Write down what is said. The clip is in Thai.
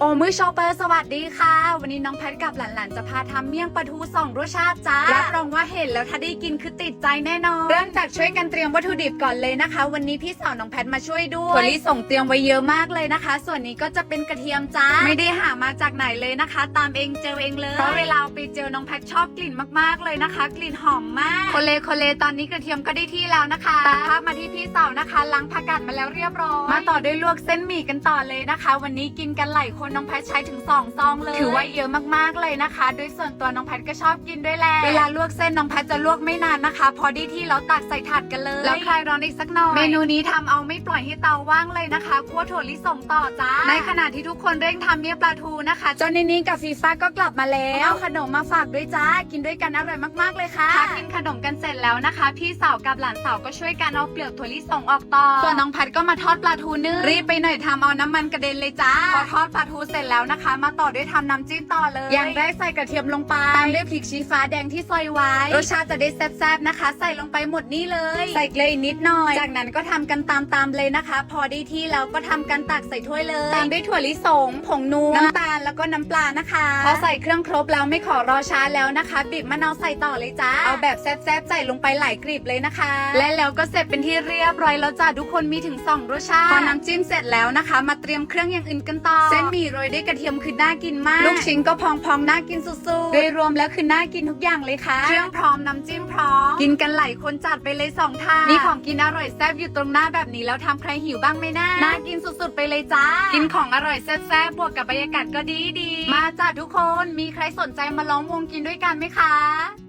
โอ้มือชอปเปอร์สวัสดีค่ะ วันนี้น้องแพทกับหลานๆ จะพาทำเมี่ยงปลาทูสองรสชาติจ้ารับรองว่าเห็นแล้วถ้าได้กินคือติดใจแน่นอน เริ่มจากช่วยกันเตรียมวัตถุดิบก่อนเลยนะคะ วันนี้พี่สาวน้องแพทมาช่วยด้วยถั่วลิสงเตรียมไว้เยอะมากเลยนะคะ ส่วนนี้ก็จะเป็นกระเทียมจ้าไม่ได้หามาจากไหนเลยนะคะ ตามเองเจอเองเลยเพราะเวลาเอาไปเจอน้องแพทชอบกลิ่นมากๆเลยนะคะ กลิ่นหอมมาก โคเลโคเลตอนนี้กระเทียมก็ได้ที่แล้วนะคะตัดภาพมาที่พี่สาวนะคะล้างผักกาดมาแล้วเรียบร้อย มาต่อด้วยลวกเส้นหมี่กันต่อเลยนะคะ วันนี้กินกันหลายคนน้องแพทใช้ถึงสองซองเลย ถือว่าเยอะมากๆเลยนะคะโดยส่วนตัวน้องแพทก็ชอบกินด้วยแหละเวลาลวกเส้นน้องแพทจะลวกไม่นานนะคะ พอดีที่แล้วตักใส่ถาดกันเลยแล้วคลายร้อนอีกสักหน่อยเมนูนี้ทำเอาไม่ปล่อยให้เตาว่างเลยนะคะคั่วถั่วลิสงต่อจ้าในขณะที่ทุกคนเร่งทำเมี่ยงปลาทูนะคะเจ้านินี่กับฟีฟ้าก็กลับมาแล้วเอาขนมมาฝากด้วยจ้ากินด้วยกันอร่อยมากๆเลยค่ะพากินขนมกันเสร็จแล้วนะคะ พี่สาวกับหลานสาวก็ช่วยกันเอาเปลือกถั่วลิสงออกต่อส่วนน้องพัดก็มาทอดปลาทูนึ่งรีบไปหน่อยทำเอาน้ำมันกระเด็นเลยจ้าพอทอดปลาทูเสร็จแล้วนะคะ มาต่อด้วยทำน้ำจิ้มต่อเลยอย่างแรกใส่กระเทียมลงไปตามด้วยพริกชี้ฟ้าแดงที่ซอยไว้รสชาติจะได้แซ่บๆนะคะ ใส่ลงไปหมดนี่เลย ใส่เกลืออีกนิดหน่อย จากนั้นก็ทำกันตามๆเลยนะคะ พอได้ที่แล้วก็ทำกันตักใส่ถ้วยเลยตามด้วยถั่วลิสงผงนัวน้ำตาลแล้วก็น้ำปลานะคะพอใส่เครื่องครบแล้วไม่ขอรอช้าแล้วนะคะบีบมะนาวใส่ต่อเลยจ้าเอาแบบแซ่บๆใส่ลงไปหลายกลีบเลยนะคะ และแล้วก็เสร็จเป็นที่เรียบร้อยแล้วจ้าทุกคนมีถึงสองรสชาติ พอน้ำจิ้มเสร็จแล้วนะคะ มาเตรียมเครื่องอย่างอื่นกันต่อ เส้นหมี่โรยด้วยกระเทียมคือน่ากินมาก ลูกชิ้นก็พองๆน่ากินสุดๆ โดยรวมแล้วคือน่ากินทุกอย่างเลยค่ะ เครื่องพร้อมน้ำจิ้มพร้อม กินกันหลายคนจัดไปเลยสองทานมีของกินอร่อยแซ่บอยู่ตรงหน้าแบบนี้แล้วทำใครหิวบ้างไหมนะน่ากินสุดๆ ไปเลยจ้า กินของอร่อยแซ่บๆบวกกับบรรยากาศก็ดีดีๆมาจ้าทุกคนมีใครสนใจมาล้อมวงกินด้วยกันไหมคะ